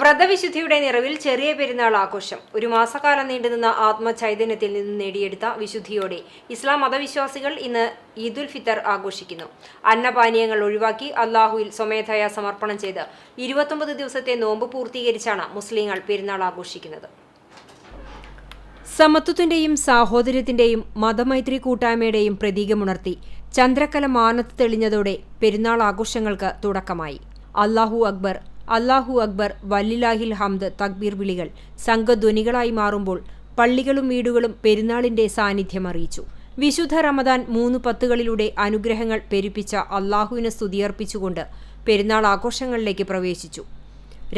വ്രതവിശുദ്ധിയുടെ നിറവിൽ ചെറിയ പെരുന്നാൾ ആഘോഷം. ഒരു മാസക്കാലം നീണ്ടുനിന്ന ആത്മചൈതന്യത്തിൽ നിന്ന് നേടിയെടുത്ത വിശുദ്ധിയോടെ ഇസ്ലാം മതവിശ്വാസികൾ ഇന്ന് ഈദുൽ ഫിത്തർ ആഘോഷിക്കുന്നു. അന്നപാനീയങ്ങൾ ഒഴിവാക്കി അള്ളാഹുവിൽ സ്വമേധയ സമർപ്പണം ചെയ്ത് ഇരുപത്തൊമ്പത് ദിവസത്തെ നോമ്പ് പൂർത്തീകരിച്ചാണ് മുസ്ലിങ്ങൾ പെരുന്നാൾ ആഘോഷിക്കുന്നത്. സമത്വത്തിന്റെയും സാഹോദര്യത്തിന്റെയും മതമൈത്രി കൂട്ടായ്മയുടെയും പ്രതീകമുണർത്തി ചന്ദ്രക്കല മാനത്ത് തെളിഞ്ഞതോടെ പെരുന്നാൾ ആഘോഷങ്ങൾക്ക് തുടക്കമായി. അള്ളാഹു അക്ബർ അല്ലാഹു അക്ബർ വല്ലിലാഹിൽ ഹംദ് തക്ബീർ വിളികൾ സംഘധ്വനികളായി മാറുമ്പോൾ പള്ളികളും വീടുകളും പെരുന്നാളിന്റെ സാന്നിധ്യം അറിയിച്ചു. വിശുദ്ധ റമദാൻ മൂന്ന് പത്തുകളിലൂടെ അനുഗ്രഹങ്ങൾ പെരുപ്പിച്ച അള്ളാഹുവിനെ സ്തുതിയർപ്പിച്ചുകൊണ്ട് പെരുന്നാൾ ആഘോഷങ്ങളിലേക്ക് പ്രവേശിച്ചു.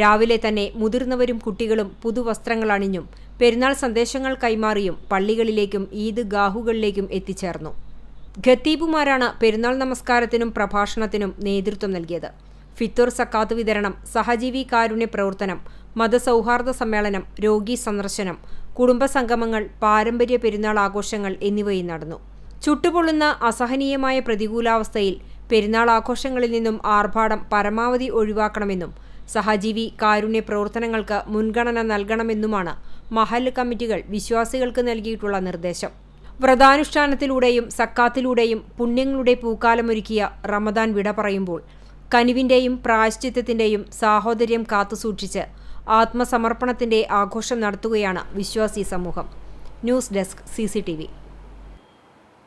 രാവിലെ തന്നെ മുതിർന്നവരും കുട്ടികളും പുതുവസ്ത്രങ്ങൾ അണിഞ്ഞും പെരുന്നാൾ സന്ദേശങ്ങൾ കൈമാറിയും പള്ളികളിലേക്കും ഈദ് ഗാഹുകളിലേക്കും എത്തിച്ചേർന്നു. ഖത്തീബുമാരാണ് പെരുന്നാൾ നമസ്കാരത്തിനും പ്രഭാഷണത്തിനും നേതൃത്വം നൽകിയത്. ഫിത്തുർ സക്കാത്ത് വിതരണം സഹജീവി കാരുണ്യ പ്രവർത്തനം മതസൗഹാർദ്ദ സമ്മേളനം രോഗി സന്ദർശനം കുടുംബസംഗമങ്ങൾ പാരമ്പര്യ പെരുന്നാൾ ആഘോഷങ്ങൾ എന്നിവയും നടന്നു. ചുട്ടുപൊള്ളുന്ന അസഹനീയമായ പ്രതികൂലാവസ്ഥയിൽ പെരുന്നാൾ ആഘോഷങ്ങളിൽ നിന്നും ആർഭാടം പരമാവധി ഒഴിവാക്കണമെന്നും സഹജീവി കാരുണ്യ പ്രവർത്തനങ്ങൾക്ക് മുൻഗണന നൽകണമെന്നുമാണ് മഹൽ കമ്മിറ്റികൾ വിശ്വാസികൾക്ക് നൽകിയിട്ടുള്ള നിർദ്ദേശം. വ്രതാനുഷ്ഠാനത്തിലൂടെയും സക്കാത്തിലൂടെയും പുണ്യങ്ങളുടെ പൂക്കാലമൊരുക്കിയ റമദാൻ വിട പറയുമ്പോൾ കനിവിന്റെയും പ്രായശ്ചിത്തത്തിന്റെയും സാഹോദര്യം കാത്തുസൂക്ഷിച്ച് ആത്മസമർപ്പണത്തിന്റെ ആഘോഷം നടത്തുകയാണ് വിശ്വാസി സമൂഹം. News desk C